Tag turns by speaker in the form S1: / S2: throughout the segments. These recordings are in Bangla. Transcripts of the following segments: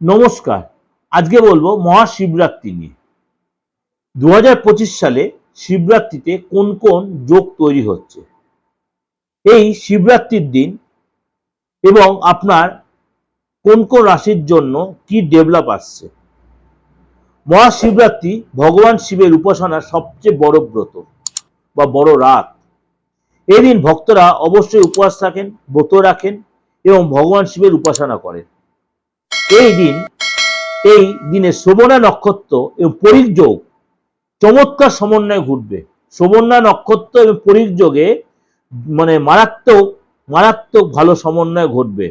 S1: নমস্কার। আজকে বলব মহাশিবরাত্রি নিয়ে। দু হাজার পঁচিশ সালে শিবরাত্রিতে কোন কোন যোগ তৈরি হচ্ছে? এই শিবরাত্রির দিন এবং আপনার কোন কোন রাশির জন্য কি ডেভেলপ আসছে? মহাশিবরাত্রি ভগবান শিবের উপাসনার সবচেয়ে বড় ব্রত বা বড় রাত। এই দিন ভক্তরা অবশ্যই উপবাস থাকেন ব্রত রাখেন এবং ভগবান শিবের উপাসনা করেন। এই দিন, এই দিনে শ্রবণা নক্ষত্র এবং পরিক যোগ চমৎকার সমন্বয় ঘটবে। শ্রবণা নক্ষত্র এবং পরিক যোগে মানে মারাত্মক মারাত্মক ভালো সমন্বয় ঘটবে।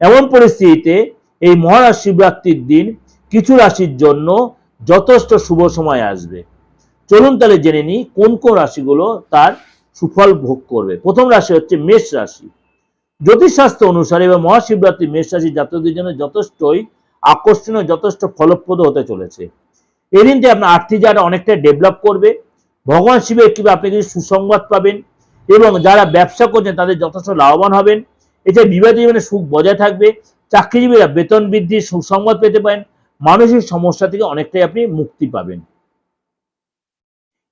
S1: এমন পরিস্থিতিতে এই মহারাজ শিবরাত্রির দিন কিছু রাশির জন্য যথেষ্ট শুভ সময় আসবে। চলুন তাহলে জেনে নিই কোন কোন রাশিগুলো তার সুফল ভোগ করবে। প্রথম রাশি হচ্ছে মেষ রাশি। জ্যোতিষশাস্ত্র অনুসারে এবং মহাশিবরাত্রি মেষ রাশি জাতকদের জন্য যথেষ্টই আকর্ষণীয়, যথেষ্ট ফলপ্রদ হতে চলেছে। এই দিনটি আপনার আর্থিক জায়গাটা অনেকটাই ডেভেলপ করবে, ভগবান শিবের কিংবা আপনি কিছু সুসংবাদ পাবেন এবং যারা ব্যবসা করছেন তাদের যথেষ্ট লাভবান হবেন। এছাড়া বিবাহিত জীবনে সুখ বজায় থাকবে, চাকরিজীবীরা বেতন বৃদ্ধির সুসংবাদ পেতে পারেন, মানসিক সমস্যা থেকে অনেকটাই আপনি মুক্তি পাবেন।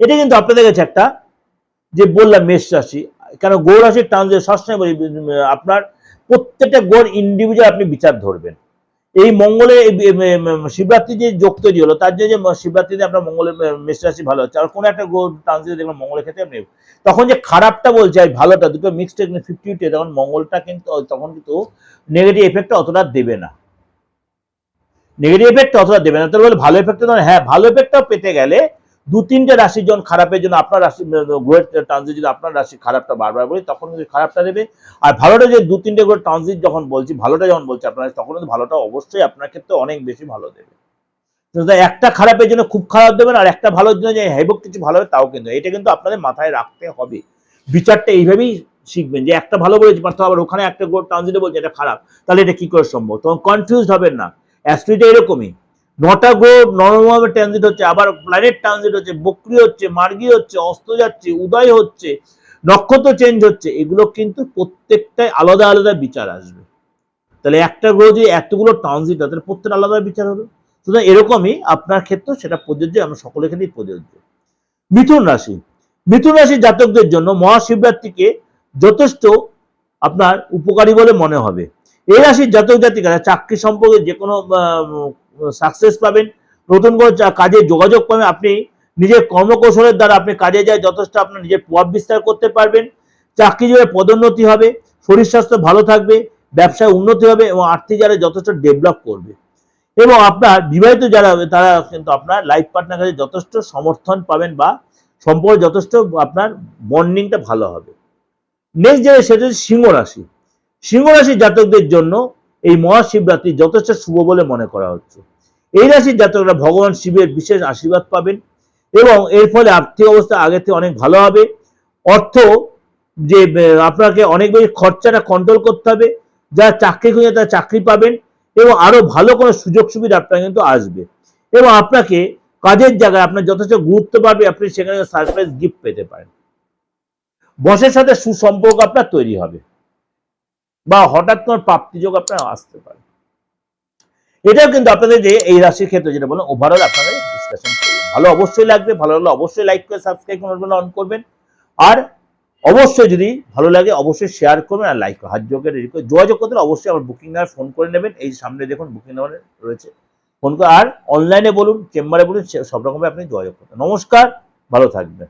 S1: এটা কিন্তু আপনাদের কাছে একটা, যে বললাম মেষ রাশি কেন গৌর রাশির ট্রানজে সবসময় আপনার প্রত্যেকটা গৌর ইন্ডিভিজুয়াল আপনি বিচার ধরবেন। এই উম, শিবরাত্রি যে যোগ তৈরি হলো তার জন্য যে শিবরাত্রিতে আপনার মঙ্গলের মেষ রাশি ভালো হচ্ছে আর কোনো একটা ট্রানজিটে দেখবেন মঙ্গলের ক্ষেত্রে আপনি তখন যে খারাপটা বলছে আর ভালোটা দুটো মিক্সড ফিফটি ফিফটি তখন মঙ্গলটা কিন্তু তখন কিন্তু নেগেটিভ এফেক্টটা অতটা দেবে না। নেগেটিভ এফেক্ট অতটা দেবে না। তাহলে বলে ভালো এফেক্ট হ্যাঁ ভালো এফেক্টটাও পেতে গেলে দু তিনটে রাশির জন খারাপের জন্য আপনার রাশি গ্রহের ট্রানজিট যদি আপনার রাশি খারাপটা বারবার বলি, তখন কিন্তু খারাপটা দেবে। আর ভালোটা যে দু তিনটে করে ট্রানজিট যখন বলছি, ভালোটা যখন বলছি আপনার তখন কিন্তু ভালোটা অবশ্যই আপনার ক্ষেত্রে অনেক বেশি ভালো দেবে। একটা খারাপের জন্য খুব খারাপ দেবেন, আর একটা ভালোর জন্য যে হেবক কিছু ভালো হবে, তাও কিন্তু। এটা কিন্তু আপনাদের মাথায় রাখতে হবে। বিচারটা এইভাবেই শিখবেন, যে একটা ভালো বলেছি পারতো আবার ওখানে একটা ট্রানজিটে বলছে, এটা খারাপ। তাহলে এটা কি করে সম্ভব? তখন কনফিউজ হবেন না। অ্যাস্ট্রিটা এরকমই। নটা গ্রহ নরমভাবে ট্রানজিট হচ্ছে, আবার প্ল্যানেট ট্রানজিট হচ্ছে, বক্রি হচ্ছে, মার্গি হচ্ছে, অস্ত যাচ্ছে, উদয় হচ্ছে, নক্ষত্র চেঞ্জ হচ্ছে, এগুলো কিন্তু প্রত্যেকটাই আলাদা আলাদা বিচার আসবে। তাহলে একটা গ্রহ যদি এতগুলো ট্রানজিট হয়, তাহলে প্রত্যেকটা আলাদা বিচার হবে? সুতরাং এরকমই আপনার ক্ষেত্রে, সেটা প্রযোজ্য, আমরা সকলের ক্ষেত্রেই প্রযোজ্য। মিথুন রাশি, মিথুন রাশির জাতকদের জন্য মহাশিবরাত্রিকে যথেষ্ট আপনার উপকারী বলে মনে হবে। এই রাশির জাতক জাতিকারা চাকরি সম্পর্কে যে কোনো সাকসেস পাবেন। নতুন কোনো কাজে যোগাযোগ পাবেন, আপনি নিজের কর্মকৌশলের দ্বারা আপনি কাজে যায় যথেষ্ট আপনার নিজের প্রভাব বিস্তার করতে পারবেন। চাকরিজীবীর পদোন্নতি হবে, শরীর স্বাস্থ্য ভালো থাকবে, ব্যবসায় উন্নতি হবে এবং আর্থিক যারা যথেষ্ট ডেভেলপ করবে। এবং আপনার বিবাহিত যারা হবে, তারা কিন্তু আপনার লাইফ পার্টনার কাছে যথেষ্ট সমর্থন পাবেন বা সম্পর্কে যথেষ্ট আপনার বন্ডিংটা ভালো হবে। নেক্সট যেটা সেটা হচ্ছে সিংহ রাশি সিংহ রাশির জাতকদের জন্য এই মহাশিবরাত্রি যথেষ্ট শুভ বলে মনে করা হচ্ছে। এই রাশির জাতকরা ভগবান শিবের বিশেষ আশীর্বাদ পাবেন এবং এর ফলে আর্থিক অবস্থা আগে থেকে অনেক ভালো হবে। অর্থ যে আপনাকে অনেক বেশি খরচাটা কন্ট্রোল করতে হবে। যারা চাকরি খুঁজে তারা চাকরি পাবেন এবং আরও ভালো কোনো সুযোগ সুবিধা আপনার কিন্তু আসবে। এবং আপনাকে কাজের জায়গায় আপনার যথেষ্ট গুরুত্ব পাবে, আপনি সেখানে সারপ্রাইজ গিফট পেতে পারেন। বসের সাথে সুসম্পর্ক আপনার তৈরি হবে। বা হঠাৎ কোনো প্রাপ্তিযোগ আপনার আসতে পারে। এটাও কিন্তু আপনাদের যে এই রাশির ক্ষেত্রে যেটা বললাম ওভারঅল আপনাদের ডিসকাশন করবেন ভালো অবশ্যই লাগবে, ভালো লাগলে অবশ্যই লাইক করে সাবস্ক্রাইব করে অন করবেন। আর অবশ্যই যদি ভালো লাগে, অবশ্যই শেয়ার করবেন আর লাইক হাত যোগের যোগাযোগ করতে অবশ্যই আমার বুকিং নাম্বার ফোন করে নেবেন। এই সামনে দেখুন বুকিং নাম্বার রয়েছে। ফোন করে আর অনলাইনে বলুন চেম্বারে বলুন সব রকমভাবে আপনি যোগাযোগ করবেন নমস্কার, ভালো থাকবেন।